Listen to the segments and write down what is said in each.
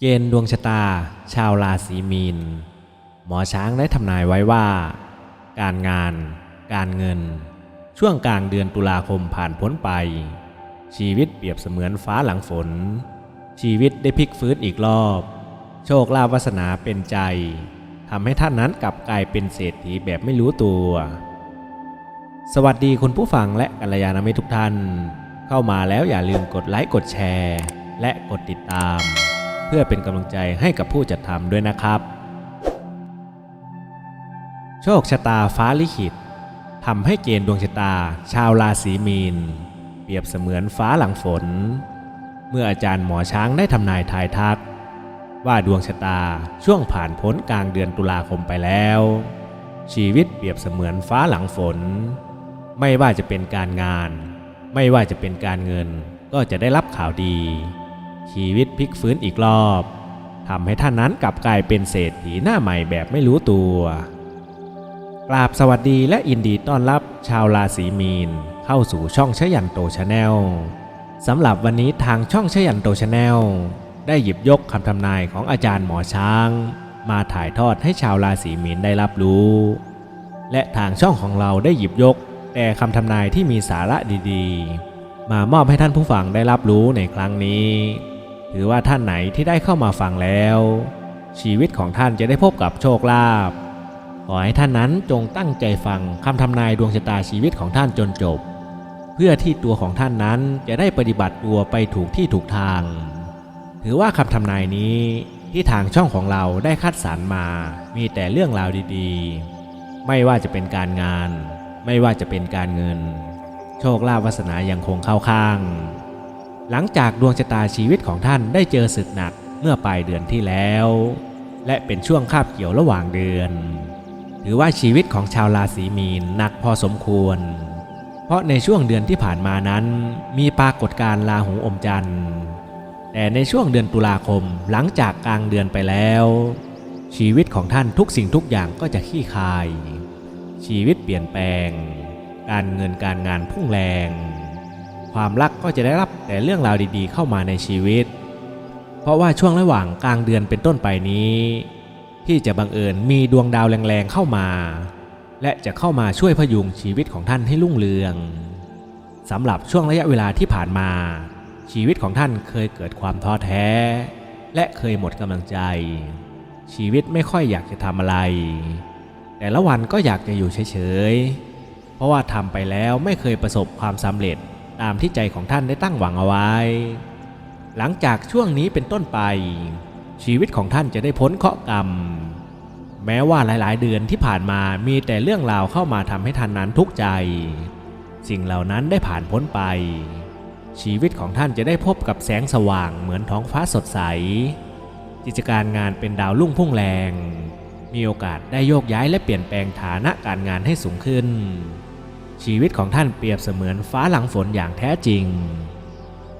เกณฑ์ดวงชะตา ชาวราศีมีน หมอช้างได้ทำนายไว้ว่า การงาน การเงิน ช่วงกลางเดือนตุลาคมผ่านพ้นไป ชีวิตเปรียบเสมือนฟ้าหลังฝน ชีวิตได้พลิกฟื้นอีกรอบ โชคลาภวาสนาเป็นใจ ทำให้ท่านนั้นกลับกลายเป็นเศรษฐีแบบไม่รู้ตัว สวัสดีคุณผู้ฟังและกัลยาณมิตรทุกท่าน เข้ามาแล้วอย่าลืมกดไลค์กดแชร์ และกดติดตาม เพื่อเป็นกำลังใจให้กับผู้จัดทำด้วยนะครับ โชคชะตาฟ้าลิขิตทำให้เกณฑ์ดวงชะตา ชาวราศีมีน เปรียบเสมือนฟ้าหลังฝน เมื่ออาจารย์หมอช้างได้ทำนายทายทัก ว่าดวงชะตาช่วงผ่านพ้นกลางเดือนตุลาคมไปแล้ว ชีวิตเปรียบเสมือนฟ้าหลังฝน ไม่ว่าจะเป็นการงาน ไม่ว่าจะเป็นการเงินก็จะได้รับข่าวดี ชีวิตพลิกฟื้นอีกรอบทำให้ท่านนั้นกลับกลายเป็นเศรษฐีหน้าใหม่แบบไม่รู้ตัว กราบสวัสดีและยินดีต้อนรับชาวราศีมีน เข้าสู่ช่องชยันโตชาแนลสำหรับวันนี้ทางช่องชยันโตชาแนล ได้หยิบยกคำทำนายของอาจารย์หมอช้าง มาถ่ายทอดให้ชาวราศีมีนได้รับรู้ และทางช่องของเราได้หยิบยก แต่คำทำนายที่มีสาระดีๆ มามอบให้ท่านผู้ฟังได้รับรู้ในครั้งนี้ถือว่าท่านไหนที่ได้เข้ามาฟังแล้ว ชีวิตของท่านจะได้พบกับโชคลาภขอให้ท่านนั้นจงตั้งใจฟังคำทำนายดวงชะตาชีวิตของท่านจนจบ เพื่อที่ตัวของท่านนั้นจะได้ปฏิบัติตัวไปถูกที่ถูกทาง ถือว่าคำทำนายนี้ที่ทางช่องของเราได้คัดสรรมา มีแต่เรื่องราวดีๆ ไม่ว่าจะเป็นการงาน ไม่ว่าจะเป็นการเงิน โชคลาภวาสนายังคงเข้าข้าง หลังจากดวงชะตาชีวิตของท่านได้เจอศึกหนักเมื่อปลายเดือนที่แล้ว และเป็นช่วงคาบเกี่ยวระหว่างเดือน ถือว่าชีวิตของชาวราศีมีนหนักพอสมควร เพราะในช่วงเดือนที่ผ่านมานั้น มีปรากฏการณ์ลาหูอมจันทร์ แต่ในช่วงเดือนตุลาคมหลังจากกลางเดือนไปแล้ว ชีวิตของท่านทุกสิ่งทุกอย่างก็จะขี้คาย ชีวิตเปลี่ยนแปลง การเงินการงานพุ่งแรง ความรักก็จะได้รับแต่เรื่องราวดีๆ เข้ามาในชีวิต เพราะว่าช่วงระหว่างกลางเดือนเป็นต้นไปนี้ ที่จะบังเอิญมีดวงดาวแรงๆเข้ามา และจะเข้ามาช่วยพยุงชีวิตของท่านให้รุ่งเรืองสำหรับช่วงระยะเวลาที่ผ่านมา ชีวิตของท่านเคยเกิดความท้อแท้ และเคยหมดกำลังใจ ชีวิตไม่ค่อยอยากจะทำอะไร แต่ละวันก็อยากจะอยู่เฉยๆ เพราะว่าทำไปแล้วไม่เคยประสบความสำเร็จตามที่ใจของท่านได้ตั้งหวังเอาไว้ หลังจากช่วงนี้เป็นต้นไป ชีวิตของท่านจะได้พ้นเคราะห์กรรม แม้ว่าหลายๆ เดือนที่ผ่านมามีแต่เรื่องราวเข้ามาทำให้ท่านนั้นทุกข์ใจ สิ่งเหล่านั้นได้ผ่านพ้นไป ชีวิตของท่านจะได้พบกับแสงสว่างเหมือนท้องฟ้าสดใส กิจการงานเป็นดาวรุ่งพุ่งแรง มีโอกาสได้โยกย้ายและเปลี่ยนแปลงฐานะการงานให้สูงขึ้น ชีวิตของท่านเปรียบเสมือนฟ้าหลังฝนอย่างแท้จริง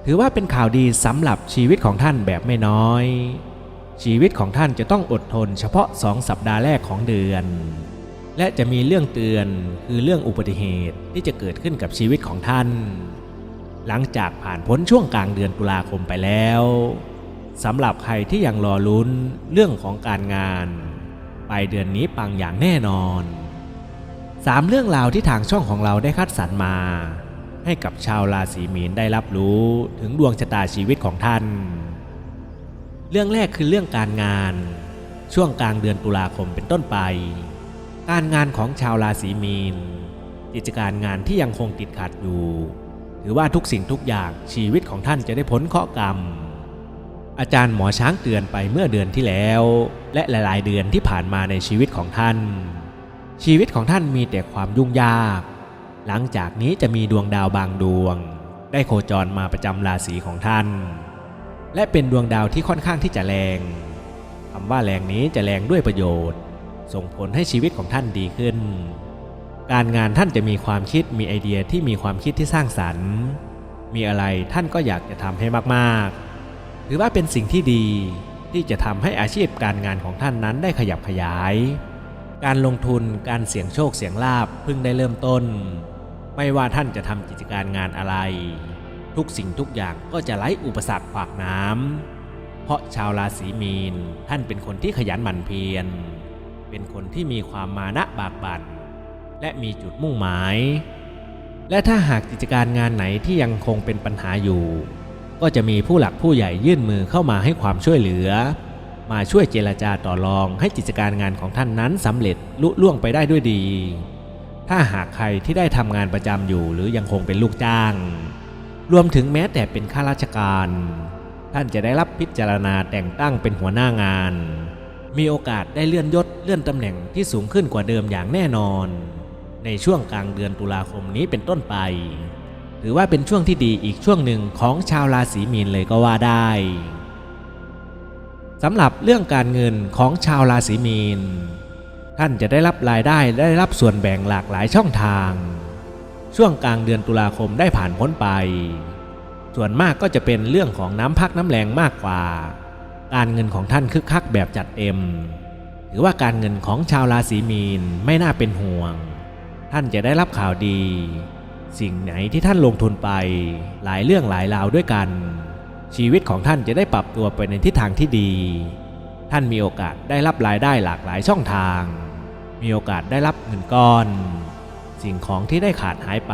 ถือว่าเป็นข่าวดีสำหรับชีวิตของท่านแบบไม่น้อย ชีวิตของท่านจะต้องอดทนเฉพาะสองสัปดาห์แรกของเดือน และจะมีเรื่องเตือนคือเรื่องอุบัติเหตุที่จะเกิดขึ้นกับชีวิตของท่าน หลังจากผ่านพ้นช่วงกลางเดือนตุลาคมไปแล้วสำหรับใครที่ยังรอลุ้นเรื่องของการงาน ไปเดือนนี้ปังอย่างแน่นอนสามเรื่องราวที่ทางช่องของเราได้คัดสรรมา ให้กับชาวราศีมีนได้รับรู้ถึงดวงชะตาชีวิตของท่าน เรื่องแรกคือเรื่องการงาน ช่วงกลางเดือนตุลาคมเป็นต้นไป การงานของชาวราศีมีนกิจการงานที่ยังคงติดขัดอยู่ ถือว่าทุกสิ่งทุกอย่างชีวิตของท่านจะได้พ้นเคราะห์กรรม อาจารย์หมอช้างเตือนไปเมื่อเดือนที่แล้ว และหลาย ๆ เดือนที่ผ่านมาในชีวิตของท่าน ชีวิตของท่านมีแต่ความยุ่งยาก หลังจากนี้จะมีดวงดาวบางดวง ได้โคจรมาประจำราศีของท่าน และเป็นดวงดาวที่ค่อนข้างที่จะแรงคำว่าแรงนี้จะแรงด้วยประโยชน์ ส่งผลให้ชีวิตของท่านดีขึ้น การงานท่านจะมีความคิดมีไอเดียที่มีความคิดที่สร้างสรรค์ มีอะไรท่านก็อยากจะทำให้มากๆ ถือว่าเป็นสิ่งที่ดีที่จะทำให้อาชีพการงานของท่านนั้นได้ขยับขยาย การลงทุนการเสี่ยงโชคเสี่ยงลาบเพิ่งได้เริ่มต้น ไม่ว่าท่านจะทำกิจการงานอะไร ทุกสิ่งทุกอย่างก็จะไร้อุปสรรคขวากน้ำเพราะชาวราศีมีนท่านเป็นคนที่ขยันหมั่นเพียร เป็นคนที่มีความมานะบากบั่น และมีจุดมุ่งหมาย และถ้าหากกิจการงานไหนที่ยังคงเป็นปัญหาอยู่ ก็จะมีผู้หลักผู้ใหญ่ยื่นมือเข้ามาให้ความช่วยเหลือ มาช่วยเจรจาต่อรองให้กิจการงานของท่านนั้นสำเร็จลุล่วงไปได้ด้วยดี ถ้าหากใครที่ได้ทำงานประจำอยู่หรือยังคงเป็นลูกจ้าง รวมถึงแม้แต่เป็นข้าราชการ ท่านจะได้รับพิจารณาแต่งตั้งเป็นหัวหน้างานมีโอกาสได้เลื่อนยศเลื่อนตำแหน่งที่สูงขึ้นกว่าเดิมอย่างแน่นอน ในช่วงกลางเดือนตุลาคมนี้เป็นต้นไป ถือว่าเป็นช่วงที่ดีอีกช่วงหนึ่งของชาวราศีมีนเลยก็ว่าได้สำหรับเรื่องการเงินของชาวราศีมีน ท่านจะได้รับรายได้ได้รับส่วนแบ่งหลากหลายช่องทาง ช่วงกลางเดือนตุลาคมได้ผ่านพ้นไป ส่วนมากก็จะเป็นเรื่องของน้ำพักน้ำแรงมากกว่า การเงินของท่านคึกคักแบบจัดเต็มถือว่าการเงินของชาวราศีมีนไม่น่าเป็นห่วง ท่านจะได้รับข่าวดี สิ่งไหนที่ท่านลงทุนไป หลายเรื่องหลายราวด้วยกัน ชีวิตของท่านจะได้ปรับตัวไปในทิศทางที่ดี ท่านมีโอกาสได้รับรายได้หลากหลายช่องทาง มีโอกาสได้รับเงินก้อน สิ่งของที่ได้ขาดหายไป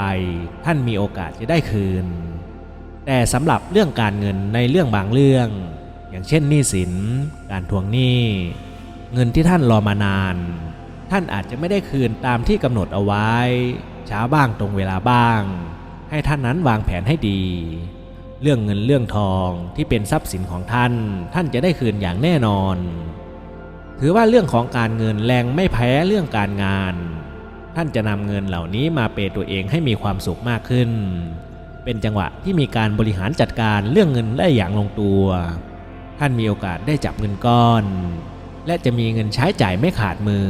ท่านมีโอกาสจะได้คืน แต่สำหรับเรื่องการเงินในเรื่องบางเรื่อง อย่างเช่นหนี้สิน การทวงหนี้ เงินที่ท่านรอมานาน ท่านอาจจะไม่ได้คืนตามที่กำหนดเอาไว้ ช้าบ้างตรงเวลาบ้าง ให้ท่านนั้นวางแผนให้ดี เรื่องเงินเรื่องทองที่เป็นทรัพย์สินของท่าน ท่านจะได้คืนอย่างแน่นอน ถือว่าเรื่องของการเงินแรงไม่แพ้เรื่องการงาน ท่านจะนำเงินเหล่านี้มาเปย์ตัวเองให้มีความสุขมากขึ้น เป็นจังหวะที่มีการบริหารจัดการเรื่องเงินได้อย่างลงตัว ท่านมีโอกาสได้จับเงินก้อนและจะมีเงินใช้จ่ายไม่ขาดมือ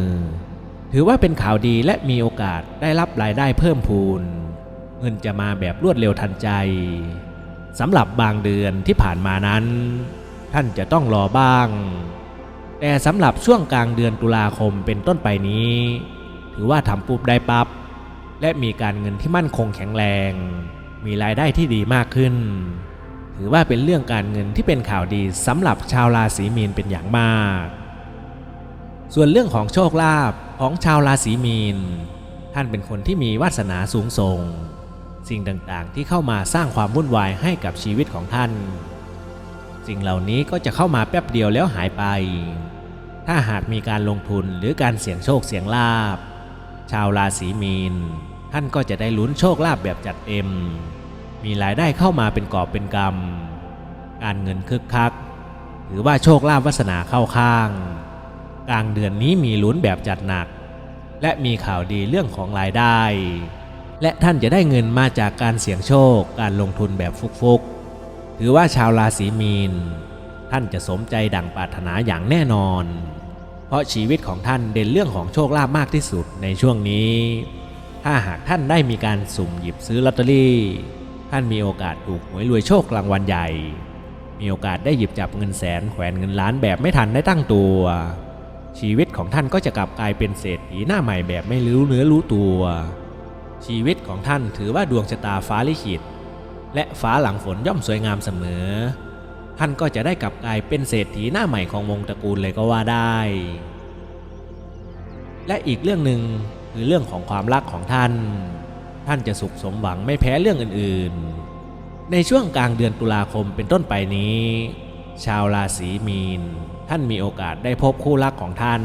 ถือว่าเป็นข่าวดีและมีโอกาสได้รับรายได้เพิ่มพูน เงินจะมาแบบรวดเร็วทันใจสำหรับบางเดือนที่ผ่านมานั้น ท่านจะต้องรอบ้าง แต่สำหรับช่วงกลางเดือนตุลาคมเป็นต้นไปนี้ ถือว่าทำปุ๊บได้ปับ๊บและมีการเงินที่มั่นคงแข็งแรง มีรายได้ที่ดีมากขึ้น ถือว่าเป็นเรื่องการเงินที่เป็นข่าวดีสำหรับชาวราศีมีนเป็นอย่างมาก ส่วนเรื่องของโชคลาภของชาวราศีมีน ท่านเป็นคนที่มีวาสนาสูงส่ง สิ่งต่างๆที่เข้ามาสร้างความวุ่นวายให้กับชีวิตของท่าน สิ่งเหล่านี้ก็จะเข้ามาแป๊บเดียวแล้วหายไป ถ้าหากมีการลงทุนหรือการเสี่ยงโชคเสี่ยงลาบ ชาวราศีมีน ท่านก็จะได้ลุ้นโชคลาภแบบจัดเต็ม มีรายได้เข้ามาเป็นกอบเป็นกำการเงินคึกคักถือว่าโชคลาภวาสนาเข้าข้าง กลางเดือนนี้มีลุ้นแบบจัดหนัก และมีข่าวดีเรื่องของรายได้ และท่านจะได้เงินมาจากการเสี่ยงโชคการลงทุนแบบฟุกๆ ถือว่าชาวราศีมีน ท่านจะสมใจดังปรารถนาอย่างแน่นอน เพราะชีวิตของท่านเด่นเรื่องของโชคลาภมากที่สุดในช่วงนี้ ถ้าหากท่านได้มีการสุ่มหยิบซื้อลอตเตอรี่ท่านมีโอกาสถูกหวยรวยโชครางวัลใหญ่ มีโอกาสได้หยิบจับเงินแสนแขวนเงินล้านแบบไม่ทันได้ตั้งตัว ชีวิตของท่านก็จะกลับกลายเป็นเศรษฐีหน้าใหม่แบบไม่รู้เนื้อรู้ตัว ชีวิตของท่านถือว่าดวงชะตาฟ้าลิขิต และฟ้าหลังฝนย่อมสวยงามเสมอ ท่านก็จะได้กลับกลายเป็นเศรษฐีหน้าใหม่ของวงตระกูลเลยก็ว่าได้ และอีกเรื่องหนึ่งคือเรื่องของความรักของท่าน ท่านจะสุขสมหวังไม่แพ้เรื่องอื่นๆ ในช่วงกลางเดือนตุลาคมเป็นต้นไปนี้ ชาวราศีมีน ท่านมีโอกาสได้พบคู่รักของท่าน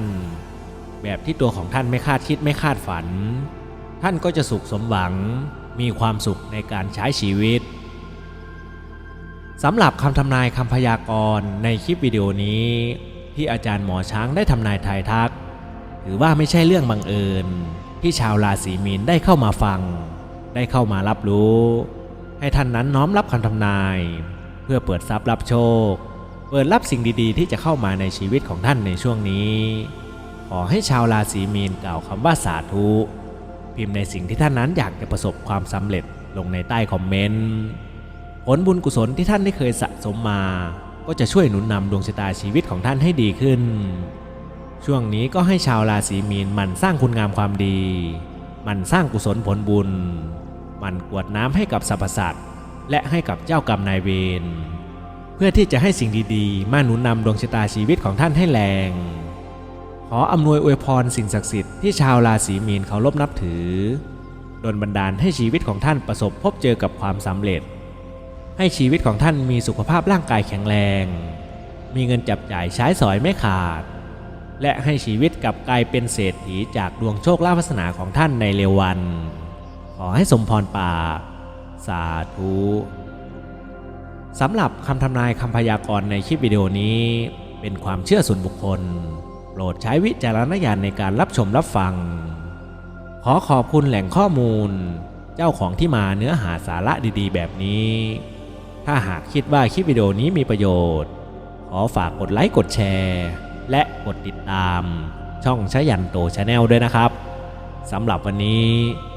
แบบที่ตัวของท่านไม่คาดคิดไม่คาดฝัน ท่านก็จะสุขสมหวัง มีความสุขในการใช้ชีวิตสำหรับคำทำนายคำพยากรณ์ในคลิปวิดีโอนี้ ที่อาจารย์หมอช้างได้ทำนายทายทัก ถือว่าไม่ใช่เรื่องบังเอิญ ที่ชาวราศีมีนได้เข้ามาฟัง ได้เข้ามารับรู้ ให้ท่านนั้นน้อมรับคำทำนาย เพื่อเปิดทรัพย์รับโชค เปิดรับสิ่งดีๆ ที่จะเข้ามาในชีวิตของท่านในช่วงนี้ ขอให้ชาวราศีมีนกล่าวคำว่าสาธุ พิมพ์ในสิ่งที่ท่านนั้นอยากจะประสบความสำเร็จลงในใต้คอมเมนต์ผลบุญกุศลที่ท่านได้เคยสะสมมา ก็จะช่วยหนุนนำดวงชะตาชีวิตของท่านให้ดีขึ้น ช่วงนี้ก็ให้ชาวราศีมีนมันสร้างคุณงามความดี มันสร้างกุศลผลบุญ มันกวดน้ำให้กับสรรพสัตว์และให้กับเจ้ากรรมนายเวร เพื่อที่จะให้สิ่งดีๆ มาหนุนนำดวงชะตาชีวิตของท่านให้แรง ขออำนวยอวยพรสิ่งศักดิ์สิทธิ์ที่ชาวราศีมีนเคารพนับถือดลบันดาลให้ชีวิตของท่านประสบพบเจอกับความสำเร็จ ให้ชีวิตของท่านมีสุขภาพร่างกายแข็งแรง มีเงินจับจ่ายใช้สอยไม่ขาด และให้ชีวิตกลับกลายเป็นเศรษฐีจากดวงโชคลาภวาสนาของท่านในเร็ววัน ขอให้สมพรปากสาธุ สำหรับคำทำนายคำพยากรณ์ในคลิปวิดีโอนี้ เป็นความเชื่อส่วนบุคคล โปรดใช้วิจารณญาณในการรับชมรับฟัง ขอขอบคุณแหล่งข้อมูล เจ้าของที่มาเนื้อหาสาระดีๆ แบบนี้ ถ้าหากคิดว่าคลิปวิดีโอนี้มีประโยชน์ ขอฝากกดไลค์กดแชร์ และกดติดตาม ช่องชยันโตชาแนลด้วยนะครับสำหรับวันนี้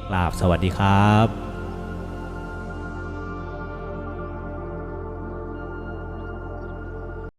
กราบสวัสดีครับ